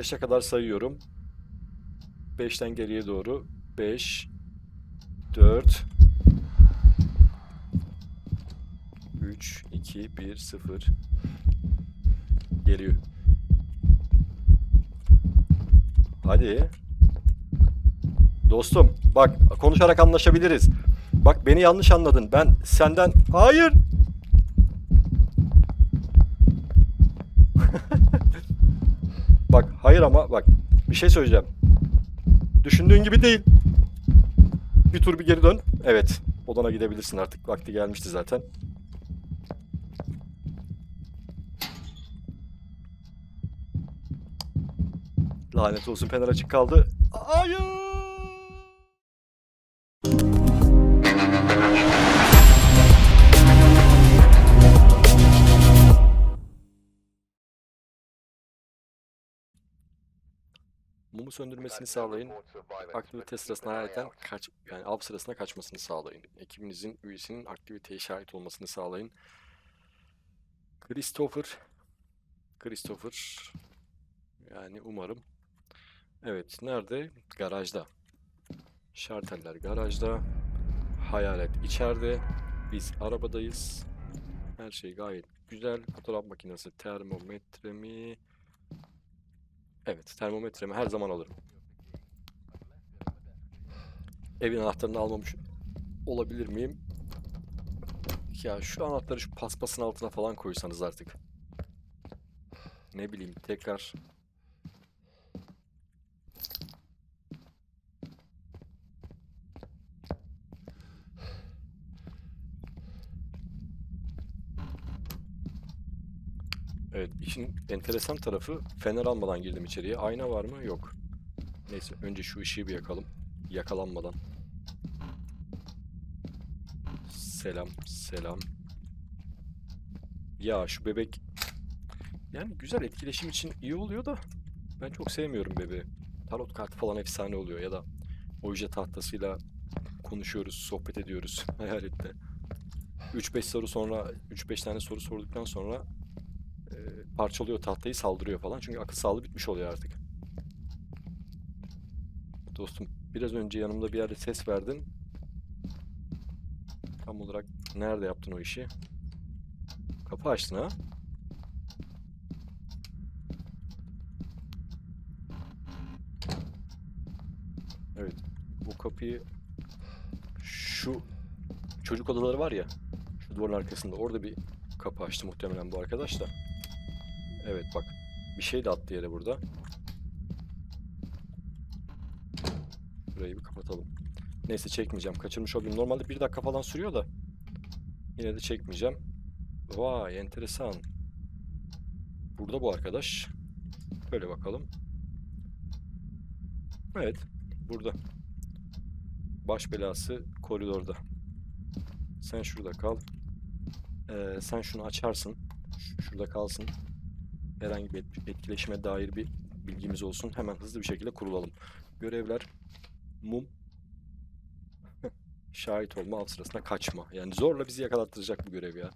5'e kadar sayıyorum. 5'ten geriye doğru. 5 4 3 2 1 0 Geliyor. Hadi. Dostum bak konuşarak anlaşabiliriz. Bak beni yanlış anladın. Ben senden hayır. bak hayır ama bak bir şey söyleyeceğim. Düşündüğün gibi değil. Bir tur bir geri dön. Evet. Odana gidebilirsin artık. Vakti gelmişti zaten. Lanet olsun fener açık kaldı. Hayır. Mumu söndürmesini sağlayın. Aktivite sırasında hayaletten kaç yani av sırasında kaçmasını sağlayın. Ekibinizin üyesinin aktiviteye şahit olmasını sağlayın. Christopher Christopher yani umarım Evet nerede? Garajda. Şarteller garajda. Hayalet içeride. Biz arabadayız. Her şey gayet güzel. Fotoğraf makinesi, termometre mi? Evet, termometremi her zaman alırım. Evin anahtarını almamış olabilir miyim? Ya şu anahtarı şu paspasın altına falan koysanız artık. Ne bileyim tekrar Evet, işin enteresan tarafı fener almadan girdim içeriye. Ayna var mı? Yok. Neyse, önce şu ışığı bir yakalım. Yakalanmadan. Selam, selam. Ya şu bebek... Yani güzel etkileşim için iyi oluyor da ben çok sevmiyorum bebeği. Tarot kartı falan efsane oluyor ya da oje tahtasıyla konuşuyoruz, sohbet ediyoruz hayalette. 3-5 soru sonra 3-5 tane soru sorduktan sonra parçalıyor tahtayı saldırıyor falan. Çünkü akıl sağlığı bitmiş oluyor artık. Dostum biraz önce yanımda bir yerde ses verdin. Tam olarak nerede yaptın o işi? Kapı açtın ha? Evet. Bu kapıyı şu çocuk odaları var ya şu duvarın arkasında orada bir kapı açtı muhtemelen bu arkadaş da. Evet bak. Bir şey de attı yere burada. Burayı bir kapatalım. Neyse çekmeyeceğim. Kaçırmış olayım. Normalde bir dakika falan sürüyor da. Yine de çekmeyeceğim. Vay enteresan. Burada bu arkadaş. Böyle bakalım. Evet. Burada. Baş belası koridorda. Sen şurada kal. Ee, sen şunu açarsın. Şurada kalsın. Herhangi bir et- etkileşime dair bir bilgimiz olsun. Hemen hızlı bir şekilde kurulalım. Görevler mum şahit olma av sırasında kaçma. Yani zorla bizi yakalattıracak bu görev ya.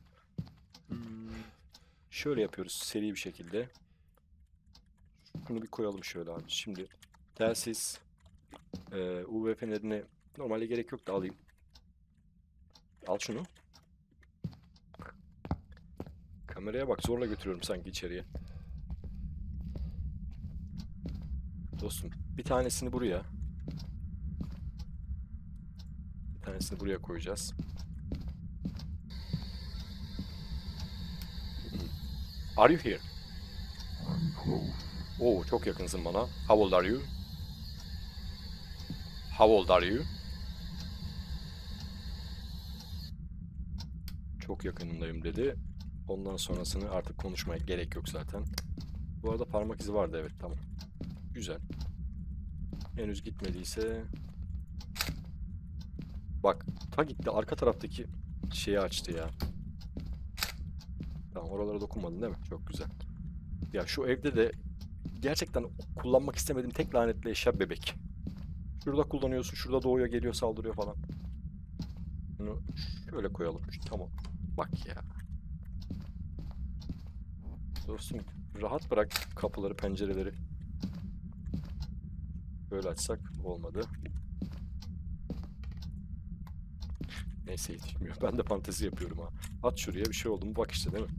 Hmm, Şöyle yapıyoruz seri bir şekilde. Bunu bir koyalım şöyle abi. Şimdi telsiz eee UV fenerini normalde gerek yok da alayım. Al şunu. Kameraya bak zorla götürüyorum sanki içeriye. Dostum bir tanesini buraya. Bir tanesini buraya koyacağız. Are you here? Oo çok yakınsın bana. How old are you? How old are you? Çok yakınındayım dedi. Ondan sonrasını artık konuşmaya gerek yok zaten. Bu arada parmak izi vardı evet tamam. Güzel. Henüz gitmediyse... Bak ta gitti arka taraftaki şeyi açtı ya. Tamam oralara dokunmadın değil mi? Çok güzel. Ya şu evde de gerçekten kullanmak istemediğim tek lanetli eşya bebek. Şurada kullanıyorsun, şurada doğuyor, geliyor, saldırıyor falan. Bunu şöyle koyalım. Tamam. Bak ya. Dostum rahat bırak kapıları, pencereleri. Böyle açsak olmadı. Neyse yetişmiyor. Ben de fantezi yapıyorum ha. At şuraya bir şey oldu mu bak işte değil mi?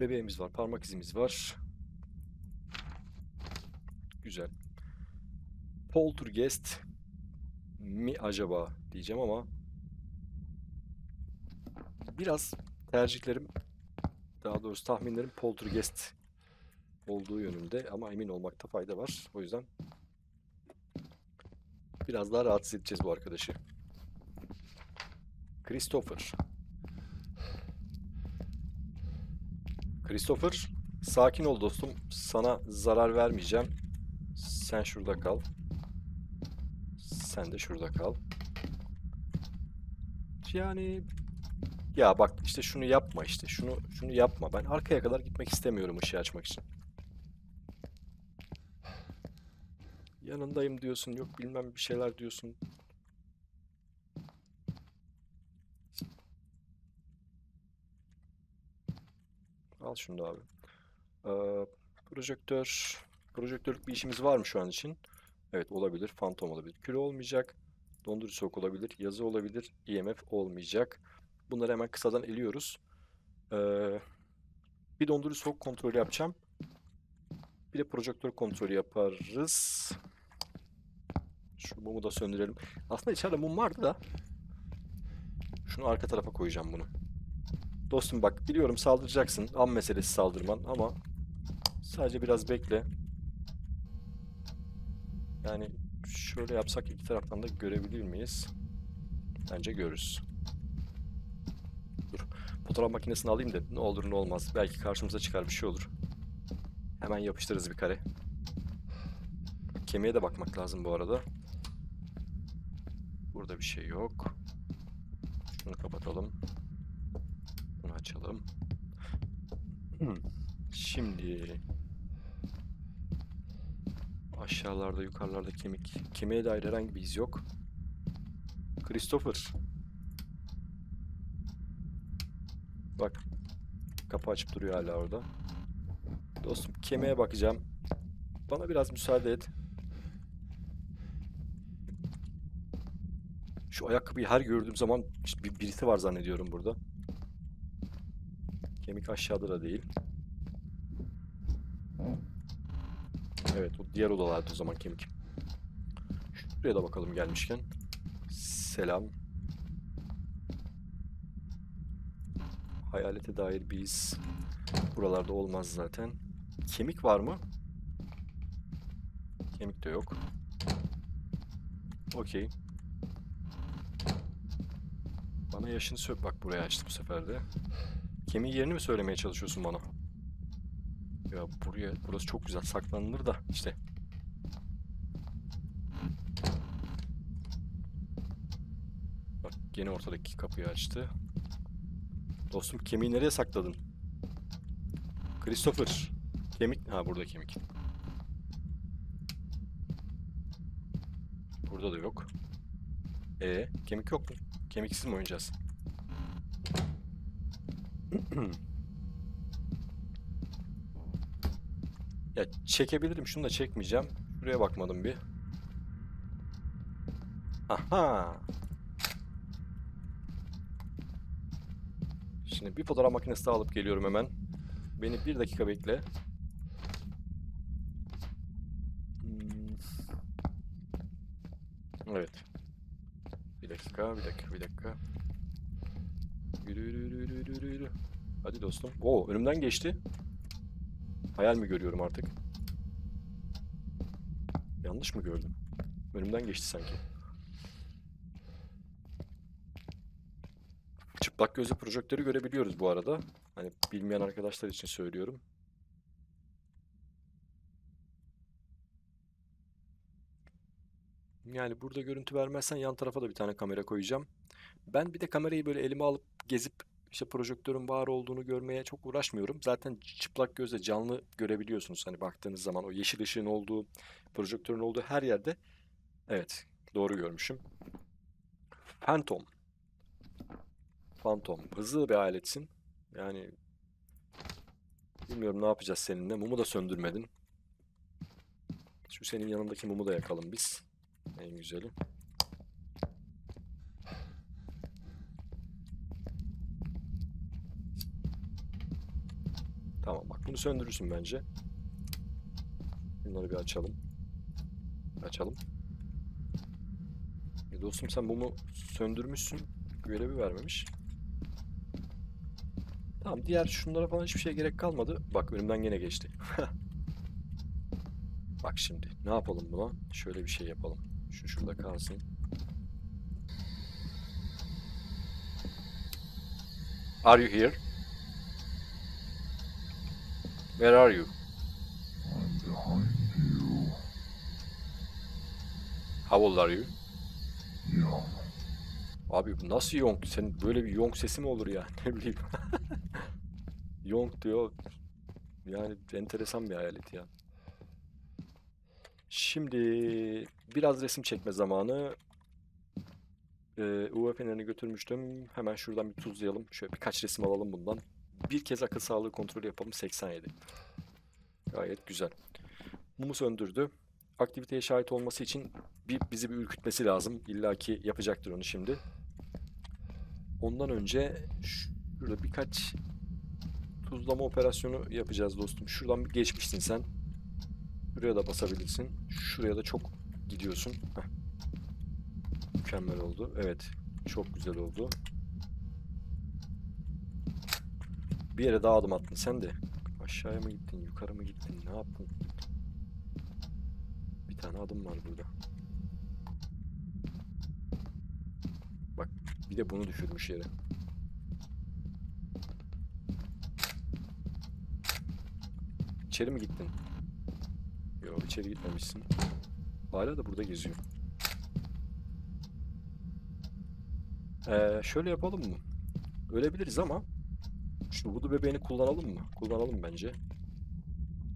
Bebeğimiz var, parmak izimiz var. Güzel. Poltergeist mi acaba diyeceğim ama biraz tercihlerim daha doğrusu tahminlerim Poltergeist olduğu yönünde ama emin olmakta fayda var. O yüzden biraz daha rahatsız edeceğiz bu arkadaşı. Christopher. Christopher, sakin ol dostum. Sana zarar vermeyeceğim. Sen şurada kal. Sen de şurada kal. Yani ya bak işte şunu yapma işte. Şunu şunu yapma. Ben arkaya kadar gitmek istemiyorum ışığı açmak için. Yanındayım diyorsun. Yok bilmem bir şeyler diyorsun. Al şunu da abi. Ee, projektör. Projektörlük bir işimiz var mı şu an için? Evet olabilir. Fantom olabilir. Küre olmayacak. Dondurucu soğuk olabilir. Yazı olabilir. IMF olmayacak. Bunları hemen kısadan eliyoruz. Ee, bir dondurucu soğuk kontrolü yapacağım. Bir de projektör kontrolü yaparız. Şu mumu da söndürelim. Aslında içeride mum vardı da. Şunu arka tarafa koyacağım bunu. Dostum bak biliyorum saldıracaksın. An meselesi saldırman ama sadece biraz bekle. Yani şöyle yapsak iki taraftan da görebilir miyiz? Bence görürüz. Dur. Fotoğraf makinesini alayım da ne olur ne olmaz. Belki karşımıza çıkar bir şey olur. Hemen yapıştırırız bir kare. Kemiğe de bakmak lazım bu arada. Bir şey yok. Şunu kapatalım. Bunu açalım. Şimdi aşağılarda yukarılarda kemik. Kemiğe dair herhangi bir iz yok. Christopher. Bak. Kapı açıp duruyor hala orada. Dostum kemiğe bakacağım. Bana biraz müsaade et. Ayakkabıyı her gördüğüm zaman işte bir birisi var zannediyorum burada. Kemik aşağıda da değil. Evet, o diğer odalarda o zaman kemik. Şuraya da bakalım gelmişken. Selam. Hayalete dair bir iz. Buralarda olmaz zaten. Kemik var mı? Kemik de yok. Okey. Bana yaşını sök. Bak buraya açtı bu sefer de. Kemiğin yerini mi söylemeye çalışıyorsun bana? Ya buraya, burası çok güzel saklanılır da işte. Bak gene ortadaki kapıyı açtı. Dostum kemiği nereye sakladın? Christopher. Kemik. Ha burada kemik. Burada da yok. E kemik yok mu? Kemiksiz mi oynayacağız? Ya çekebilirim. Şunu da çekmeyeceğim. Şuraya bakmadım bir. Aha. Şimdi bir fotoğraf makinesi alıp geliyorum hemen. Beni bir dakika bekle. Hmm. Evet. Dakika, bir dakika, bir dakika. Hadi dostum. Oo, önümden geçti. Hayal mi görüyorum artık? Yanlış mı gördüm? Önümden geçti sanki. Çıplak gözle projektörü görebiliyoruz bu arada. Hani bilmeyen arkadaşlar için söylüyorum. Yani burada görüntü vermezsen yan tarafa da bir tane kamera koyacağım. Ben bir de kamerayı böyle elime alıp gezip işte projektörün var olduğunu görmeye çok uğraşmıyorum. Zaten çıplak gözle canlı görebiliyorsunuz. Hani baktığınız zaman o yeşil ışığın olduğu, projektörün olduğu her yerde. Evet, doğru görmüşüm. Phantom. Phantom. Hızlı bir aletsin. Yani Bilmiyorum ne yapacağız seninle. Mumu da söndürmedin. Şu senin yanındaki mumu da yakalım biz. En güzeli. Tamam bak bunu söndürürsün bence. Bunları bir açalım. Açalım. E dostum sen mumu söndürmüşsün. Görevi vermemiş. Tamam diğer şunlara falan hiçbir şeye gerek kalmadı. Bak önümden gene geçti. Bak şimdi ne yapalım buna? Şöyle bir şey yapalım. Şu şurada kalsın. Are you here? Where are you? How old are you? Abi bu nasıl yonk? Senin böyle bir yonk sesi mi olur ya? Ne bileyim. Yonk diyor. Yani enteresan bir hayalet ya. Şimdi biraz resim çekme zamanı. Ee, UV fenerini götürmüştüm. Hemen şuradan bir tuzlayalım. Şöyle birkaç resim alalım bundan. Bir kez akıl sağlığı kontrolü yapalım. 87. Gayet güzel. Mumu söndürdü. Aktiviteye şahit olması için bir, bizi bir ürkütmesi lazım. İlla ki yapacaktır onu şimdi. Ondan önce şurada birkaç tuzlama operasyonu yapacağız dostum. Şuradan bir geçmişsin sen. Buraya da basabilirsin. Şuraya da çok gidiyorsun. Heh. Mükemmel oldu. Evet. Çok güzel oldu. Bir yere daha adım attın sen de. Aşağıya mı gittin, yukarı mı gittin, ne yaptın? Bir tane adım var burada. Bak bir de bunu düşürmüş yere. İçeri mi gittin? İçeri gitmemişsin. Hala da burada geziyor. Ee, şöyle yapalım mı? Ölebiliriz ama şu vudu bebeğini kullanalım mı? Kullanalım bence.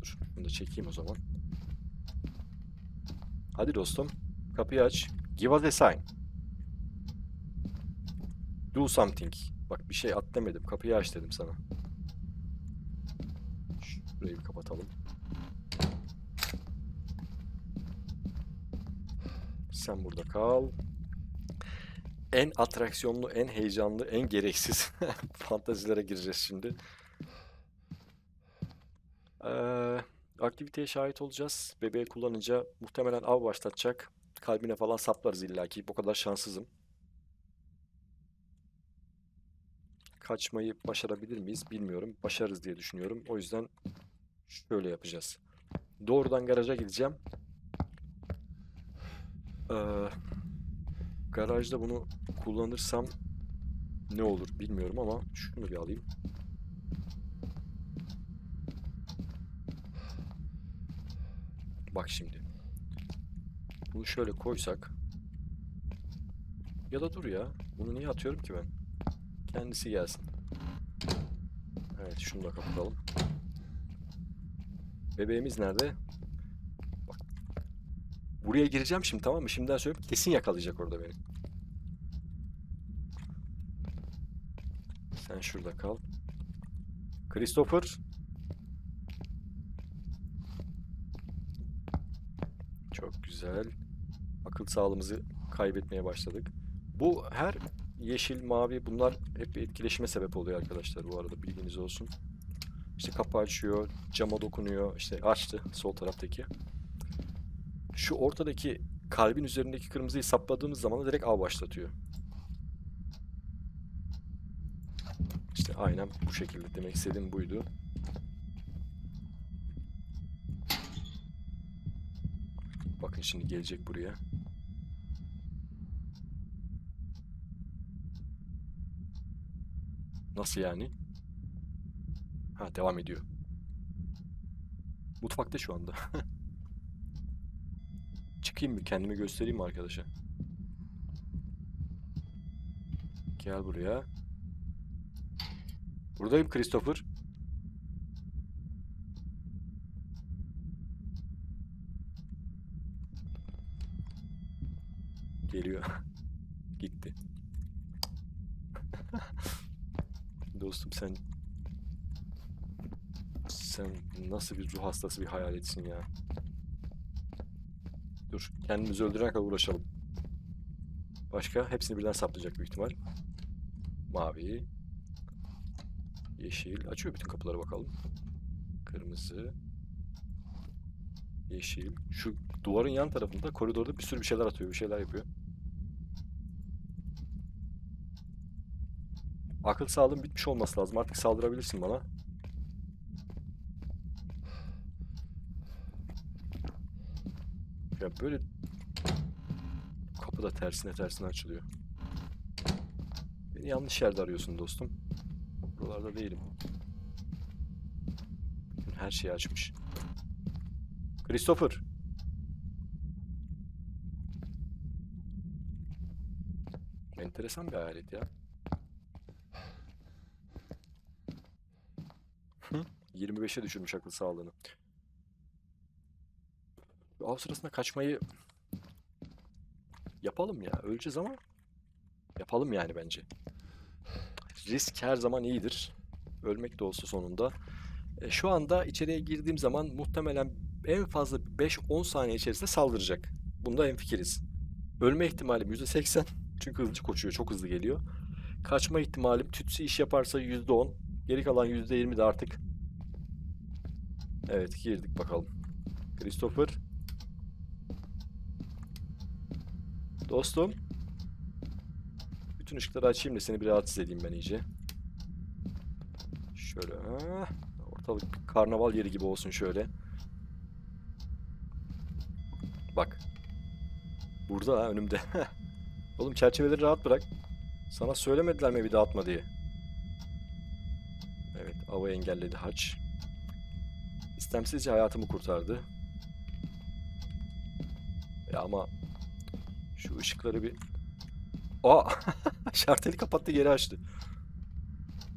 Dur, bunu da çekeyim o zaman. Hadi dostum, kapıyı aç. Give us a sign. Do something. Bak bir şey at demedim, kapıyı aç dedim sana. Şurayı bir kapatalım. Sen burada kal. En atraksiyonlu, en heyecanlı, en gereksiz fantazilere gireceğiz şimdi. Ee, aktiviteye şahit olacağız. Bebeği kullanınca muhtemelen av başlatacak. Kalbine falan saplarız illaki. Bu kadar şanssızım. Kaçmayı başarabilir miyiz bilmiyorum. Başarırız diye düşünüyorum. O yüzden şöyle yapacağız. Doğrudan garaja gideceğim. Ee, garajda bunu kullanırsam ne olur bilmiyorum ama şunu bir alayım. Bak şimdi. Bunu şöyle koysak. Ya da dur ya. Bunu niye atıyorum ki ben? Kendisi gelsin. Evet şunu da kapatalım. Bebeğimiz nerede? Buraya gireceğim şimdi tamam mı? Şimdiden söyleyeyim. Kesin yakalayacak orada beni. Sen şurada kal. Christopher. Çok güzel. Akıl sağlığımızı kaybetmeye başladık. Bu her yeşil, mavi bunlar hep bir etkileşime sebep oluyor arkadaşlar bu arada bilginiz olsun. İşte kapı açıyor, cama dokunuyor. İşte açtı sol taraftaki. Şu ortadaki kalbin üzerindeki kırmızıyı sapladığımız zaman da direkt av başlatıyor. İşte aynen bu şekilde demek istediğim buydu. Bakın şimdi gelecek buraya. Nasıl yani? Ha devam ediyor. Mutfakta şu anda. Çıkayım mı? Kendimi göstereyim arkadaşa? Gel buraya. Buradayım Christopher. Geliyor. Gitti. Dostum sen sen nasıl bir ruh hastası bir hayaletsin ya. Dur, kendimizi öldürene kadar uğraşalım. Başka? Hepsini birden saplayacak büyük ihtimal. Mavi. Yeşil. Açıyor bütün kapıları bakalım. Kırmızı. Yeşil. Şu duvarın yan tarafında koridorda bir sürü bir şeyler atıyor, bir şeyler yapıyor. Akıl sağlığın bitmiş olması lazım. Artık saldırabilirsin bana. Ya böyle kapı da tersine tersine açılıyor. Beni yanlış yerde arıyorsun dostum. Buralarda değilim. Bütün her şeyi açmış. Christopher. Enteresan bir hayalet ya. Hı, 25'e düşürmüş akıl sağlığını. Av sırasında kaçmayı yapalım ya. Öleceğiz ama yapalım yani bence. Risk her zaman iyidir. Ölmek de olsa sonunda. E, şu anda içeriye girdiğim zaman muhtemelen en fazla 5-10 saniye içerisinde saldıracak. Bunda hemfikiriz. Ölme ihtimalim %80. Çünkü hızlı koşuyor, çok hızlı geliyor. Kaçma ihtimalim tütsü iş yaparsa %10. Geri kalan %20 de artık. Evet, girdik bakalım. Christopher. Dostum. Bütün ışıkları açayım da seni bir rahatsız edeyim ben iyice. Şöyle. Ortalık bir karnaval yeri gibi olsun şöyle. Bak. Burada ha önümde. Oğlum çerçeveleri rahat bırak. Sana söylemediler mi bir dağıtma diye. Evet, avı engelledi haç. İstemsizce hayatımı kurtardı. Ya ama şu ışıkları bir... Aa! Şarteli kapattı geri açtı.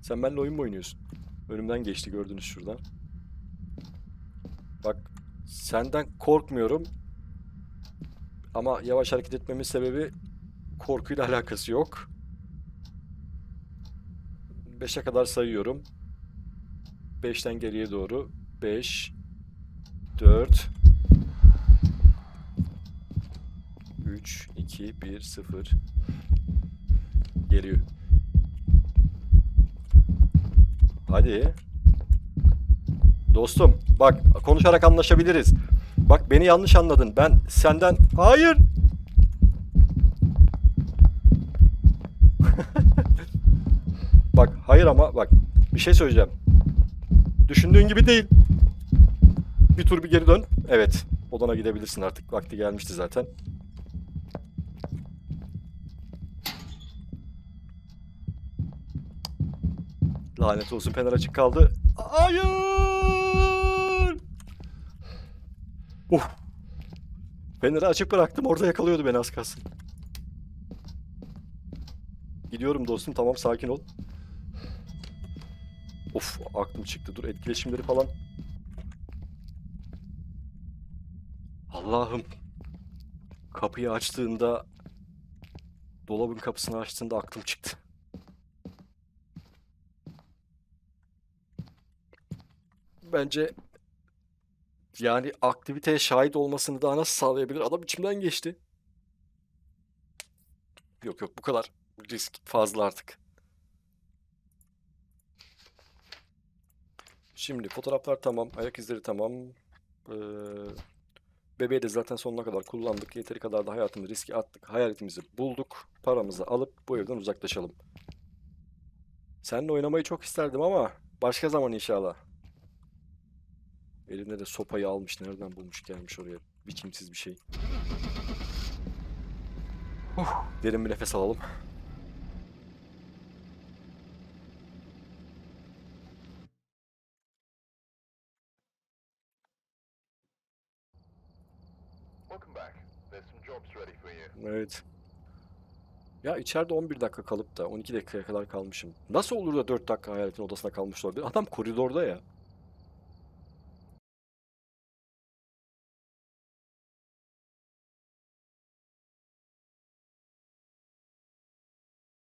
Sen benimle oyun mu oynuyorsun? Önümden geçti gördünüz şuradan. Bak senden korkmuyorum. Ama yavaş hareket etmemin sebebi korkuyla alakası yok. 5'e kadar sayıyorum. 5'ten geriye doğru. 5 4 3 2 1 0 Geliyor. Hadi. Dostum bak konuşarak anlaşabiliriz. Bak beni yanlış anladın. Ben senden... Hayır. bak hayır ama bak bir şey söyleyeceğim. Düşündüğün gibi değil. Bir tur bir geri dön. Evet. Odana gidebilirsin artık. Vakti gelmişti zaten. Lanet olsun fener açık kaldı. Hayır! Uf. Feneri açık bıraktım. Orada yakalıyordu beni az kalsın. Gidiyorum dostum. Tamam sakin ol. Of aklım çıktı. Dur etkileşimleri falan. Allah'ım. Kapıyı açtığında dolabın kapısını açtığında aklım çıktı. Bence yani aktiviteye şahit olmasını daha nasıl sağlayabilir? Adam içimden geçti. Yok yok bu kadar risk fazla artık. Şimdi fotoğraflar tamam, ayak izleri tamam. Ee, bebeği de zaten sonuna kadar kullandık. Yeteri kadar da hayatımızı riske attık. Hayaletimizi bulduk. Paramızı alıp bu evden uzaklaşalım. Seninle oynamayı çok isterdim ama başka zaman inşallah. Eline de sopayı almış. Nereden bulmuş gelmiş oraya. Biçimsiz bir şey. Huh, derin bir nefes alalım. Evet. Ya içeride 11 dakika kalıp da 12 dakikaya kadar kalmışım. Nasıl olur da 4 dakika hayaletin odasında kalmış olabilir? Adam koridorda ya.